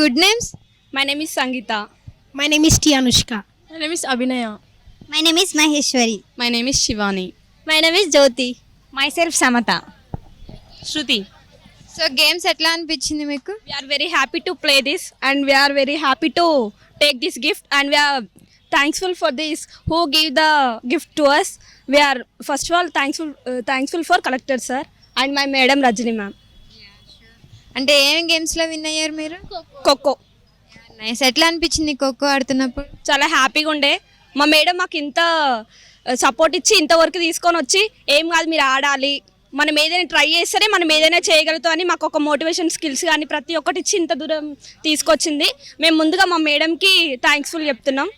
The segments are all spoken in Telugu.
Good names My name is Sangita. My name is T. Anushka. My name is Abhinaya. My name is Maheshwari My name is Shivani. My name is Jyothi myself Samatha Shruti. So games ఎట్లా అనిపించింది మీకు We are very happy to play this and we are very happy to take this gift and we are thankful for this who gave the gift to us. We are first of all thankful uh, thankful for collector sir అంటే ఏం గేమ్స్లో విన్ అయ్యారు మీరు? Coco. నైస్ ఎట్లా అనిపించింది ఖోఖో ఆడుతున్నప్పుడు? చాలా హ్యాపీగా ఉండే. మా మేడం మాకు ఇంత సపోర్ట్ ఇచ్చి ఇంతవరకు తీసుకొని వచ్చి ఏం కాదు మీరు ఆడాలి. మనం ఏదైనా ట్రై చేస్తేనే మనం ఏదైనా చేయగలుగుతాం అని మాకు ఒక మోటివేషన్ స్కిల్స్ కానీ ప్రతి ఒక్కటి ఇచ్చి ఇంత దూరం తీసుకొచ్చింది. మేము ముందుగా మా మేడంకి థ్యాంక్స్ఫుల్ చెప్తున్నాం.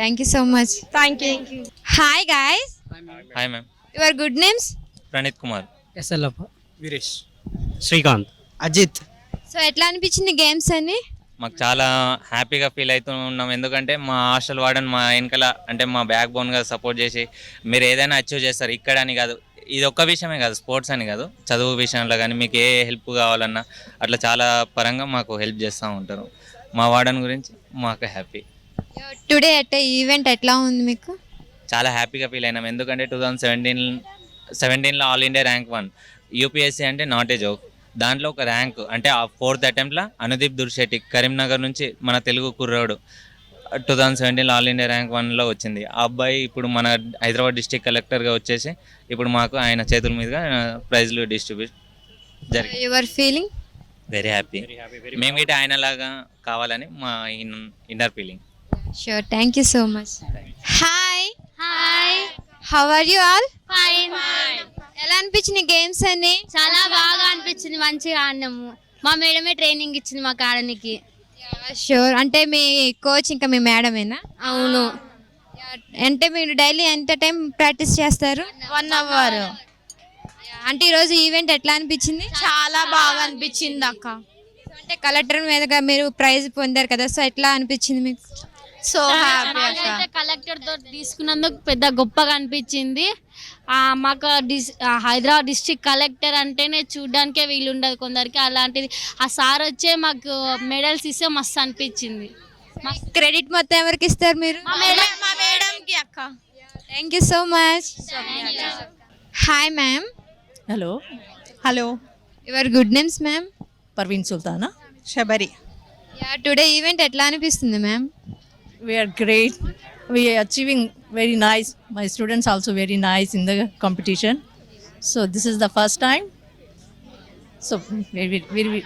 Thank you so much thank you hi guys hi ma'am your good names Praneeth Kumar SLF Veeresh Srikanth Ajith. So ఎట్లా అనిపించింది గేమ్స్ అని? మాకు చాలా హ్యాపీగా ఫీల్ అవుతూ ఉన్నాం. ఎందుకంటే మా హాస్టల్ వార్డెన్ మా వెనకాల అంటే మా బ్యాక్ బోన్గా సపోర్ట్ చేసి మీరు ఏదైనా అచీవ్ చేస్తారు. ఇక్కడ అని కాదు ఇది ఒక్క విషయమే కాదు స్పోర్ట్స్ అని కాదు. చదువు విషయంలో కానీ మీకు ఏ హెల్ప్ కావాలన్నా అట్లా చాలా పరంగా మాకు హెల్ప్ చేస్తూ ఉంటారు. మా వార్డెన్ గురించి మాకు హ్యాపీ. టుడే అట్ ఈవెంట్ ఎట్లా ఉంది మీకు? చాలా హ్యాపీగా ఫీల్ అయినాం. ఎందుకంటే టూ థౌజండ్ సెవెంటీన్ సెవెంటీన్లో all India rank one. UPSC అంటే నాట్ ఏ జోక్. దాంట్లో ఒక ర్యాంక్ అంటే ఆ ఫోర్త్ అటెంప్ట్లో అనుదీప్ దుర్శెట్టి కరీంనగర్ నుంచి మన తెలుగు కుర్రాడు. టూ థౌజండ్ సెవెంటీన్లో ఆల్ ఇండియా ర్యాంక్ వన్లో వచ్చింది. ఆ అబ్బాయి ఇప్పుడు మన హైదరాబాద్ డిస్టిక్ కలెక్టర్గా వచ్చేసి ఇప్పుడు మాకు ఆయన చేతుల మీదుగా ప్రైజ్లు డిస్ట్రిబ్యూట్ జరిగింది. యువర్ ఫీలింగ్ వెరీ హ్యాపీ మేము ఇటు ఆయనలాగా కావాలని మా inner feeling sure thank you so much hi hi how are you all fine ఎలా అనిపించింది గేమ్స్ అని చాలా బాగా అనిపించింది మంచిగా ఆడినాము. మా మేడమే ట్రైనింగ్ ఇచ్చింది మాకు ఆడడానికి షూర్ అంటే మీ కోచ్ ఇంకా మీ మేడమేనా? అవును. అంటే మీరు డైలీ ఎంత టైం ప్రాక్టీస్ చేస్తారు? వన్ అవర్ అంటే ఈరోజు ఈవెంట్ ఎట్లా అనిపించింది? చాలా బాగా అనిపించింది అక్క. అంటే కలెక్టర్ మీదుగా మీరు ప్రైజ్ పొందారు కదా సో ఎట్లా అనిపించింది మీకు? సో హ్యాపీ కలెక్టర్తో తీసుకున్నందుకు పెద్ద గొప్పగా అనిపించింది. ఆ, మాకు డిస్ హైదరాబాద్ డిస్ట్రిక్ట్ కలెక్టర్ అంటేనే చూడడానికే వీలు ఉండదు కొందరికి. అలాంటిది ఆ సార్ వచ్చే మాకు మెడల్స్ ఇస్తే మస్తు అనిపించింది. క్రెడిట్ మొత్తం ఎవరికి ఇస్తారు మీరు? మా అక్క. Thank you so much hi ma'am hello hello your good names ma'am Parveen Sultana Sabari yeah today event ఎట్లా అనిపిస్తుంది ma'am we are great we are achieving very nice my students also very nice in the competition so this is the first time so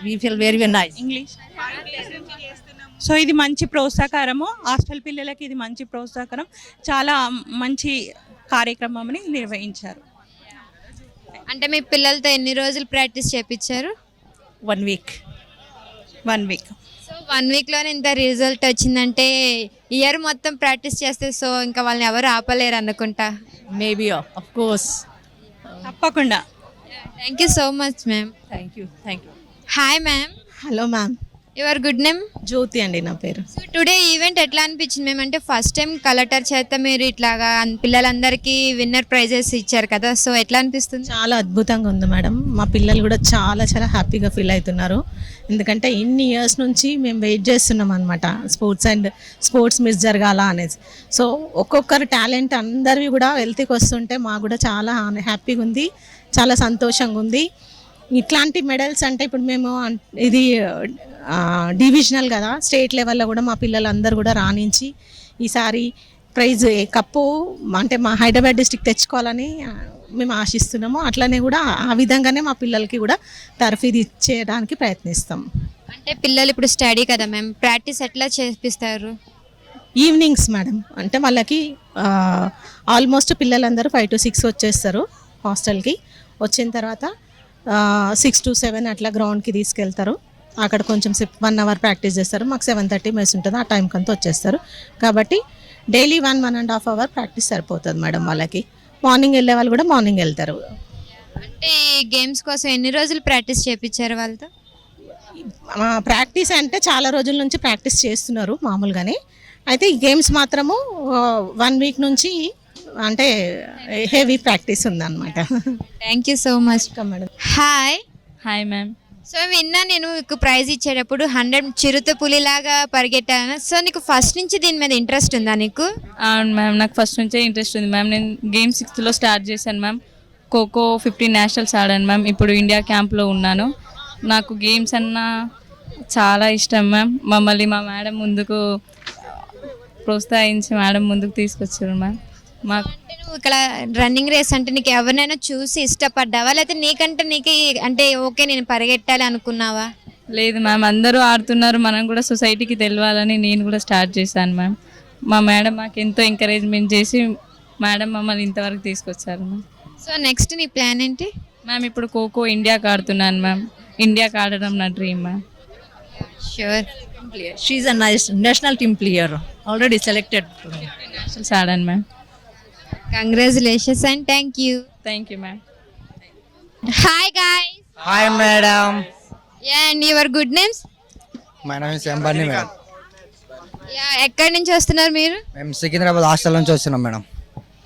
we feel very very nice English so ఇది మంచి ప్రోత్సాహకరము. హాస్టల్ పిల్లలకి ఇది మంచి ప్రోత్సాహకరం. చాలా మంచి కార్యక్రమంని నిర్వహించారు. అంటే మీ పిల్లలతో ఎన్ని రోజులు ప్రాక్టీస్ చేపించారు one week one week so one వీక్లోనే ఇంత రిజల్ట్ వచ్చిందంటే ఇయర్ మొత్తం ప్రాక్టీస్ చేస్తే సో ఇంకా వాళ్ళని ఎవరు ఆపలేరు అనుకుంటా. మేబీ ఆఫ్ కోర్స్ తప్పకుండా. Thank you so much ma'am thank you thank you hi ma'am hello ma'am your good name Jyothi అండి నా పేరు. సో టుడే ఈవెంట్ ఎట్లా అనిపించింది మేము అంటే ఫస్ట్ టైం కలెక్టర్ చేత మీరు ఇట్లాగా పిల్లలందరికీ విన్నర్ ప్రైజెస్ ఇచ్చారు కదా సో ఎట్లా అనిపిస్తుంది? చాలా అద్భుతంగా ఉంది మేడం మా పిల్లలు కూడా చాలా చాలా హ్యాపీగా ఫీల్ అవుతున్నారు. ఎందుకంటే ఇన్ని ఇయర్స్ నుంచి మేము వెయిట్ చేస్తున్నాం అనమాట స్పోర్ట్స్ అండ్ స్పోర్ట్స్ మిస్ జరగాల అనేసి. సో ఒక్కొక్కరు టాలెంట్ అందరివి కూడా వెల్తీకి వస్తుంటే మాకు కూడా చాలా హ్యాపీగా ఉంది చాలా సంతోషంగా ఉంది ఇట్లాంటి మెడల్స్ అంటే ఇప్పుడు మేము ఇది డివిజనల్ కదా స్టేట్ లెవెల్లో కూడా మా పిల్లలందరూ కూడా రాణించి ఈసారి ప్రైజ్ కప్పు అంటే మా హైదరాబాద్ డిస్టిక్ తెచ్చుకోవాలని మేము ఆశిస్తున్నాము. అట్లనే కూడా ఆ విధంగానే మా పిల్లలకి కూడా తర్ఫీదు ఇచ్చేయడానికి ప్రయత్నిస్తాం. అంటే పిల్లలు ఇప్పుడు స్టడీ కదా మ్యామ్? ప్రాక్టీస్ ఎట్లా చేపిస్తారు? ఈవినింగ్స్ మేడం అంటే వాళ్ళకి ఆల్మోస్ట్ పిల్లలందరూ ఫైవ్ టు సిక్స్ వచ్చేస్తారు హాస్టల్కి వచ్చిన తర్వాత సిక్స్ టు సెవెన్ అట్లా గ్రౌండ్కి తీసుకెళ్తారు. అక్కడ కొంచెం సేపు వన్ అవర్ ప్రాక్టీస్ చేస్తారు. మాకు సెవెన్ థర్టీ మెస్ ఉంటుంది. ఆ టైంకి అంతా వచ్చేస్తారు. కాబట్టి daily one one and half hour practice సరిపోతుంది మేడం వాళ్ళకి. మార్నింగ్ వెళ్ళే వాళ్ళు కూడా మార్నింగ్ వెళ్తారు. అంటే ఈ గేమ్స్ కోసం ఎన్ని రోజులు ప్రాక్టీస్ చేపించారు వాళ్ళతో? ప్రాక్టీస్ అంటే చాలా రోజుల నుంచి ప్రాక్టీస్ చేస్తున్నారు మామూలుగానే. అయితే ఈ గేమ్స్ మాత్రము వన్ వీక్ నుంచి అంటే హెవీ ప్రాక్టీస్ ఉందన్నమాట. Thank you so much madam hi hi ma'am so విన్నా నేను మీకు ప్రైజ్ ఇచ్చేటప్పుడు హండ్రెడ్ చిరుత పులిలాగా పరిగెట్టాను. సో నీకు ఫస్ట్ నుంచి దీని మీద ఇంట్రెస్ట్ ఉందా నీకు? అవును మ్యామ్ నాకు ఫస్ట్ నుంచే ఇంట్రెస్ట్ ఉంది మ్యామ్. నేను గేమ్ సిక్స్త్లో స్టార్ట్ చేశాను మ్యామ్. ఖోఖో ఫిఫ్టీన్ నేషనల్స్ ఆడాను మ్యామ్. ఇప్పుడు ఇండియా క్యాంప్లో ఉన్నాను. నాకు గేమ్స్ అన్న చాలా ఇష్టం మ్యామ్. మమ్మల్ని మా మేడం ముందుకు ప్రోత్సహించి మేడం ముందుకు తీసుకొచ్చారు మ్యామ్. మాకు ఇక్కడ రన్నింగ్ రేస్ అంటే నీకు ఎవరినైనా చూసి ఇష్టపడ్డావా? లేకపోతే నీకంటే నీకు అంటే ఓకే నేను పరిగెట్టాలి అనుకున్నావా? లేదు మ్యామ్ అందరూ ఆడుతున్నారు. మనం కూడా సొసైటీకి తెలియాలని నేను కూడా స్టార్ట్ చేశాను మ్యామ్. మా మేడం మాకు ఎంతో ఎంకరేజ్మెంట్ చేసి మేడం మమ్మల్ని ఇంతవరకు తీసుకొచ్చారు మ్యామ్. సో నెక్స్ట్ నీ ప్లాన్ ఏంటి? మ్యామ్ ఇప్పుడు ఖోఖో ఇండియాకి ఆడుతున్నాను మ్యామ్. ఇండియాకి ఆడడం నా dream ma'am. Sure nice national team player, already selected. Nationals ఆడాను ma'am. Congratulations and thank you thank you ma'am hi guy hi madam and your good names my name is ఎంబర్ని madam yeah ఎక్కడి నుంచి వస్తున్నారు మీరు? మేము సికింద్రాబాద్ హాస్టల్ నుంచి వస్తున్నాం మేడం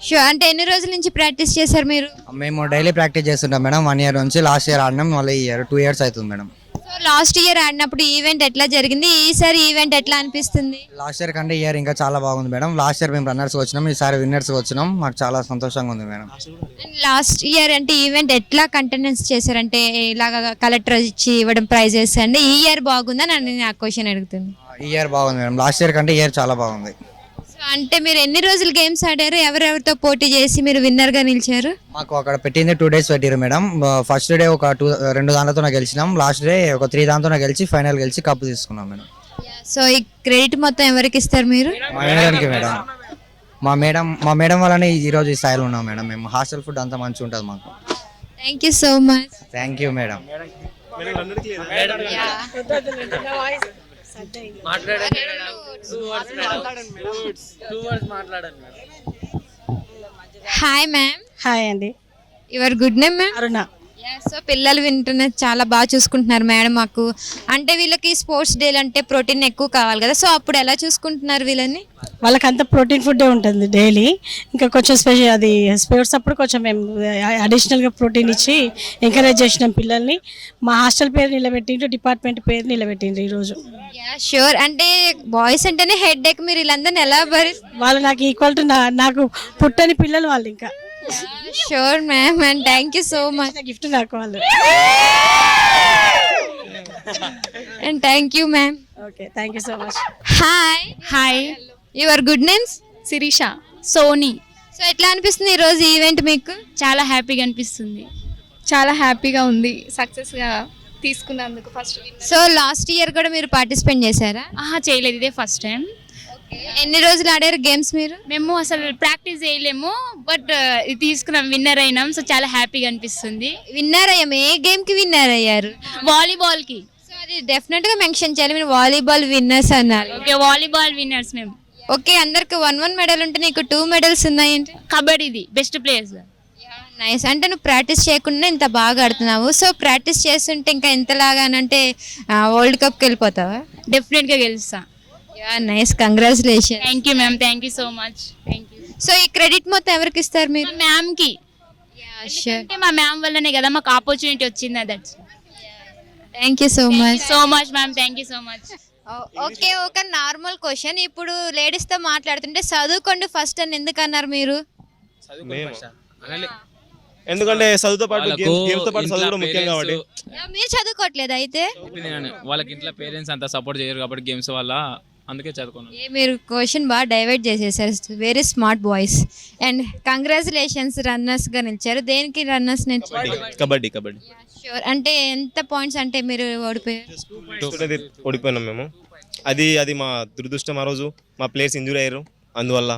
షో అంటే ఎన్ని రోజుల నుంచి ప్రాక్టీస్ చేశారు మీరు? మేము డైలీ ప్రాక్టీస్ చేస్తుంటాం మేడం వన్ ఇయర్ నుంచి లాస్ట్ ఇయర్ ఆడినాం మళ్ళీ ఈ ఇయర్ టూ ఇయర్స్ అవుతుంది మేడం సో లాస్ట్ ఇయర్ ఆడినప్పుడు ఈవెంట్ ఎట్లా జరిగింది? ఈసారి ఈవెంట్ ఎట్లా అనిపిస్తుంది? లాస్ట్ ఇయర్ కంటే ఇయర్ ఇంకా చాలా బాగుంది మేడం. లాస్ట్ ఇయర్ మేము రన్నర్స్ వచ్చినాం ఈసారి విన్నర్స్ వచ్చినాం. మాకు చాలా సంతోషంగా ఉంది మేడం. అండ్ లాస్ట్ ఇయర్ అంటే ఈవెంట్ ఎట్లా కంటెనెన్స్ చేశారంటే ఇలాగ కలెక్టర్ ఇచ్చి ఇవ్వడం ప్రైజెస్ అంటే ఈ ఇయర్ బాగుందని నేను ఆ క్వశ్చన్ అడుగుతుంది. ఈ ఇయర్ బాగుంది మేడం. లాస్ట్ ఇయర్ కంటే ఇయర్ చాలా బాగుంది. అంటే మీరు ఎన్ని రోజులు గేమ్స్ ఆడారు? ఎవరెవరితో పోటీ చేసి మీరు విన్నర్గా నిలిచారు? మాకు అక్కడ పెట్టింది టూ డేస్ పెట్టారు మేడం. ఫస్ట్ డే ఒక టూ రెండు దాంతో గెలిచినాం. లాస్ట్ డే ఒక త్రీ దాంతో గెలిచి ఫైనల్ గెలిచి కప్పు తీసుకున్నాం మేడం. సో ఈ క్రెడిట్ మొత్తం ఎవరికి ఇస్తారు మీరు? మేడంకి మేడం. మా మేడం మా మేడం వల్లనే ఈ రోజు ఈ స్థాయిలో ఉన్నాం మేడం. మేము హాస్టల్ ఫుడ్ అంతా మంచిగా ఉంటుంది మాకు. Thank you so much thank you madam. Hi ma'am hi అండి your good name ma'am Aruna so పిల్లలు వింటున్న చాలా బాగా చూసుకుంటున్నారు మేడం మాకు. అంటే వీళ్ళకి స్పోర్ట్స్ డేలు అంటే ప్రోటీన్ ఎక్కువ కావాలి కదా సో అప్పుడు ఎలా చూసుకుంటున్నారు వీళ్ళని? వాళ్ళకంతా ప్రోటీన్ ఫుడ్ ఉంటుంది డైలీ. ఇంకా కొంచెం స్పెషల్ అది స్పోర్ట్స్ అప్పుడు కొంచెం మేము అడిషనల్గా ప్రోటీన్ ఇచ్చి ఎంకరేజ్ చేసినాం పిల్లల్ని. మా హాస్టల్ పేరు నిలబెట్టిండ్రు డిపార్ట్మెంట్ పేరు నిలబెట్టిండ్రు ఈరోజు. యా షూర్ అంటే బాయ్స్ అంటేనే హెడ్ ఎక్ మీరు వీళ్ళందరినీ ఎలా భరి వాళ్ళు నాకు ఈక్వల్ టు నాకు పుట్టని పిల్లలు వాళ్ళు ఇంకా. Sure ma'am and thank you so much gift నాకు వాళ్ళు. And thank you ma'am okay thank you so much hi hi your good names Sirisha Soni so ఎట్లా అనిపిస్తుంది ఈరోజు ఈవెంట్ మీకు? చాలా హ్యాపీగా అనిపిస్తుంది. చాలా హ్యాపీగా ఉంది. సక్సెస్గా తీసుకున్నందుకు ఫస్ట్ సో లాస్ట్ ఇయర్ కూడా మీరు పార్టిసిపేట్ చేశారా? ఆహా చేయలేదు. ఇదే ఫస్ట్ టైం ఎన్ని రోజులు ఆడారు గేమ్స్ మీరు? మేము అసలు ప్రాక్టీస్ చేయలేము బట్ ఇది తీసుకున్నాం విన్నర్ అయినాం సో చాలా హ్యాపీగా అనిపిస్తుంది. విన్నర్ అయ్యాము. ఏ గేమ్కి విన్నర్ అయ్యారు? వాలీబాల్కి. సో అది డెఫినెట్గా మెన్షన్ చేయాలి. మీరు వాలీబాల్ విన్నర్స్ అన్నారు. ఓకే వాలీబాల్ విన్నర్స్ మేము. ఓకే అందరికి వన్ వన్ మెడల్ ఉంటే నీకు టూ మెడల్స్ ఉన్నాయంటే? కబడ్డీది బెస్ట్ ప్లేయర్స్ నైస్ అంటే నువ్వు ప్రాక్టీస్ చేయకుండా ఇంత బాగా ఆడుతున్నావు. సో ప్రాక్టీస్ చేస్తుంటే ఇంకా ఎంతలాగా అంటే వరల్డ్ కప్కి వెళ్ళిపోతావా? డెఫినెట్గా గెలుస్తా. Yeah nice. Congratulation thank you ma'am thank you so much thank you so ఈ క్రెడిట్ మొత్తం ఎవరికి ఇస్తారు మీరు? మ్యామ్కి షూర్ అంటే మా మ్యామ్ వల్లనే కదా మాకు ఆపర్చునిటీ వచ్చింది that's thank you so much so much ma'am thank you so much okay ఒక నార్మల్ క్వశ్చన్ ఇప్పుడు లేడీస్తో మాట్లాడుతుంటే చదువుకోండి ఫస్ట్ అని ఎందుకు అన్నారు మీరు? ఎందుకంటే చదువుతో పాటు గేమ్తో పాటు చదువు కూడా ముఖ్యం కాబట్టి. మీరు చదువుకోవట్లేదు అయితే. వాళ్ళకి ఇంట్లో పేరెంట్స్ అంత సపోర్ట్ చేయరు కాబట్టి గేమ్స్ వల్ల అందుకే చదువుకున్నాను. ఏ మీరు క్వశ్చన్ బాగా డైవర్ట్ చేసేసారు. Very smart boys and congratulations రన్నర్స్గా నిలిచారు. దేనికి రన్నర్స్ నిలిచారు? కబడ్డీ కబడ్డీ. షూర్ అంటే ఎంత పాయింట్స్ అంటే మీరు ఓడిపోయారు? ఓడిపోయినాం మేము. అది అది మా దురదృష్టం ఆ రోజు. మా ప్లేయర్స్ ఇంజూరీ అయ్యారు. అందువల్ల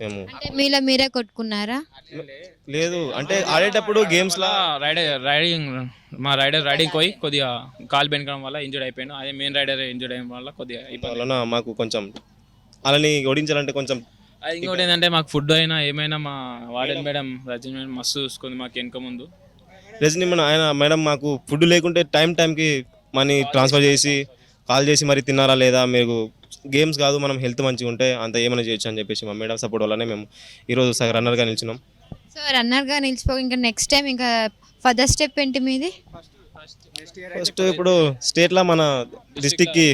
మేము. అంటే మీలో మీరే కొట్టుకున్నారా? లేదు అంటే ఆడేటప్పుడు గేమ్స్ లా రైడర్ రైడింగ్ మా రైడర్ రైడింగ్ పోయి కొద్దిగా కాల్ బెనకడం వల్ల ఇంజూర్డ్ అయిపోయాను. అదే మెయిన్ రైడర్ ఇంజూర్డ్ అయిన వల్ల కొద్దిగా ఇబ్బంది వలన మాకు కొంచెం అలాని ఓడించాలంటే కొంచెం అది ఇంకోటి ఏంటంటే మాకు ఫుడ్ అయినా ఏమైనా మా వార్డెన్ మేడం రజనీ మేడం మస్తు చూసుకుంది మాకు వెనక ముందు. రజనీ మన ఆయన మేడం మాకు ఫుడ్ లేకుంటే టైం టైంకి మనీ ట్రాన్స్ఫర్ చేసి కాల్ చేసి మరి తిన్నారా లేదా మీరు గేమ్స్ కాదు మనం హెల్త్ మంచిగా ఉంటే అంత ఏమైనా చేయొచ్చు అని చెప్పేసి మా మేడం సపోర్ట్ వల్లనే మేము ఈరోజు సగ రన్నర్గా నిల్చున్నాం సో రన్నర్గా నిలిచిపో ఇంకా నెక్స్ట్ టైం ఇంకా ఫర్దర్ స్టెప్ ఏంటి మీది? ఫస్ట్ ఇప్పుడు స్టేట్లో మన డిస్టిక్కి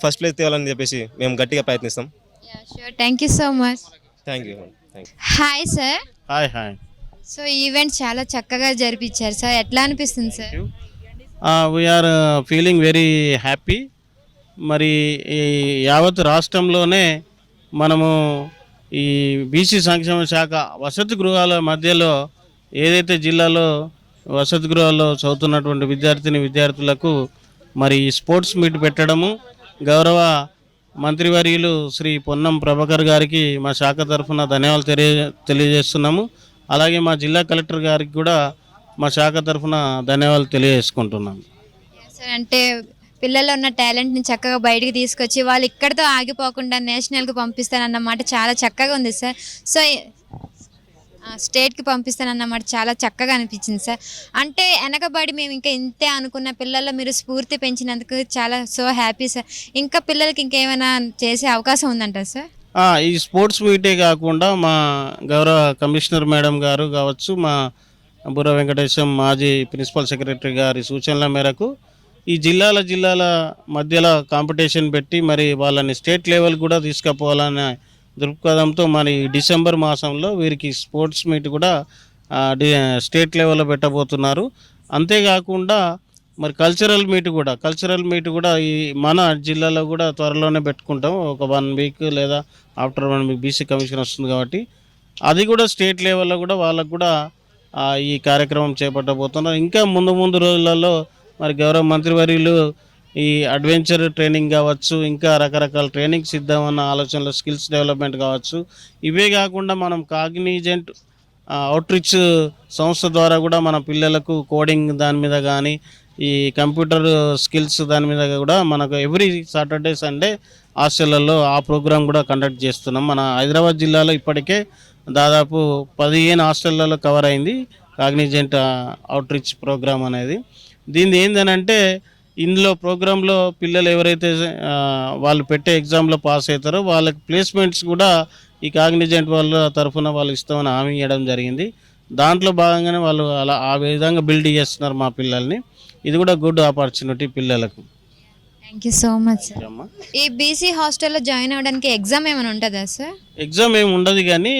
ఫస్ట్ ప్లేస్ తేవాలని చెప్పేసి మేము గట్టిగా ప్రయత్నిస్తాం. Sure thank you so much thank you thank you hi sir hi hi so event చాలా చక్కగా జరిపించారు సార్ ఎట్లా అనిపిస్తుంది sir we are feeling very happy మరి ఈ యావత్ రాష్ట్రంలోనే మనము ఈ బీసీ సంక్షేమ శాఖ వసతి గృహాల మధ్యలో ఏదైతే జిల్లాలో వసతి గృహాల్లో చదువుతున్నటువంటి విద్యార్థిని విద్యార్థులకు మరి స్పోర్ట్స్ మీట్ పెట్టడము గౌరవ మంత్రివర్యులు శ్రీ పొన్నం ప్రభాకర్ గారికి మా శాఖ తరఫున ధన్యవాదాలు తెలియ తెలియజేస్తున్నాము. అలాగే మా జిల్లా కలెక్టర్ గారికి కూడా మా శాఖ తరఫున ధన్యవాదాలు తెలియజేసుకుంటున్నాము. అంటే పిల్లల్లో ఉన్న టాలెంట్ని చక్కగా బయటికి తీసుకొచ్చి వాళ్ళు ఇక్కడితో ఆగిపోకుండా నేషనల్కి పంపిస్తానన్నమాట చాలా చక్కగా ఉంది సార్ సో స్టేట్కి పంపిస్తానన్నమాట చాలా చక్కగా అనిపించింది సార్ అంటే వెనకబడి మేము ఇంకా ఇంతే అనుకున్న పిల్లల్లో మీరు స్ఫూర్తి పెంచినందుకు చాలా సో హ్యాపీ సార్ ఇంకా పిల్లలకి ఇంకేమైనా చేసే అవకాశం ఉందంటారు సార్ ఈ స్పోర్ట్స్ మీటే కాకుండా మా గౌరవ కమిషనర్ మేడం గారు కావచ్చు మా బుర్ర వెంకటేశం మాజీ ప్రిన్సిపల్ సెక్రటరీ గారి సూచనల మేరకు ఈ జిల్లాల జిల్లాల మధ్యలో కాంపిటీషన్ పెట్టి మరి వాళ్ళని స్టేట్ లెవెల్ కూడా తీసుకుపోవాలనే దృక్పథంతో మరి డిసెంబర్ మాసంలో వీరికి స్పోర్ట్స్ మీట్ కూడా స్టేట్ లెవెల్లో పెట్టబోతున్నారు. అంతేకాకుండా మరి కల్చరల్ మీట్ కూడా కల్చరల్ మీట్ కూడా ఈ మన జిల్లాలో కూడా త్వరలోనే పెట్టుకుంటాం. ఒక వన్ వీక్ లేదా after one week BC commission వస్తుంది కాబట్టి. అది కూడా స్టేట్ లెవెల్లో కూడా వాళ్ళకు కూడా ఈ కార్యక్రమం చేపట్టబోతున్నారు. ఇంకా ముందు ముందు రోజులలో మరి గౌరవ మంత్రివర్యులు ఈ అడ్వెంచర్ ట్రైనింగ్ కావచ్చు ఇంకా రకరకాల ట్రైనింగ్ సిద్ధమన్న ఆలోచనలు స్కిల్స్ డెవలప్మెంట్ కావచ్చు. ఇవే కాకుండా మనం కాగ్నిజెంట్ అవుట్రీచ్ సంస్థ ద్వారా కూడా మన పిల్లలకు కోడింగ్ దాని మీద కానీ ఈ కంప్యూటర్ స్కిల్స్ దాని మీద కూడా మనకు ఎవ్రీ సాటర్డే సండే హాస్టళ్ళలో ఆ ప్రోగ్రాం కూడా కండక్ట్ చేస్తున్నాం. మన హైదరాబాద్ జిల్లాలో ఇప్పటికే దాదాపు పదిహేను హాస్టళ్ళలో కవర్ అయింది కాగ్నిజెంట్ అవుట్రీచ్ ప్రోగ్రామ్ అనేది. దీనిది ఏంటంటే ఇందులో ప్రోగ్రాంలో పిల్లలు ఎవరైతే వాళ్ళు పెట్టే ఎగ్జామ్లో పాస్ అవుతారో వాళ్ళకి ప్లేస్మెంట్స్ కూడా ఈ కాగ్నిజెంట్ వాళ్ళ తరఫున వాళ్ళు ఇస్తామని హామీ ఇవ్వడం జరిగింది. దాంట్లో భాగంగానే వాళ్ళు అలా ఆ విధంగా బిల్డ్ చేస్తున్నారు మా పిల్లల్ని. ఇది కూడా గుడ్ ఆపర్చునిటీ పిల్లలకు. థ్యాంక్ యూ సో మచ్ ఈ బీసీ హాస్టల్లో జాయిన్ అవ్వడానికి ఎగ్జామ్ ఏమైనా ఉంటుందా సార్ ఎగ్జామ్ ఏమి ఉండదు కానీ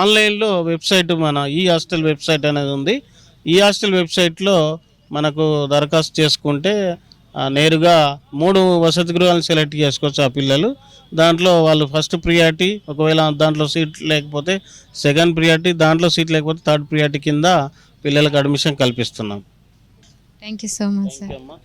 ఆన్లైన్లో వెబ్సైట్ మన ఈ హాస్టల్ వెబ్సైట్ అనేది ఉంది. ఈ హాస్టల్ వెబ్సైట్లో మనకు దరఖాస్తు చేసుకుంటే నేరుగా మూడు వసతి గృహాలను సెలెక్ట్ చేసుకోవచ్చు ఆ పిల్లలు. దాంట్లో వాళ్ళు ఫస్ట్ ప్రియారిటీ ఒకవేళ దాంట్లో సీట్ లేకపోతే సెకండ్ ప్రియారిటీ దాంట్లో సీట్ లేకపోతే థర్డ్ ప్రియారిటీ కింద పిల్లలకు admission కల్పిస్తున్నాం. Thank you so much sir అమ్మా.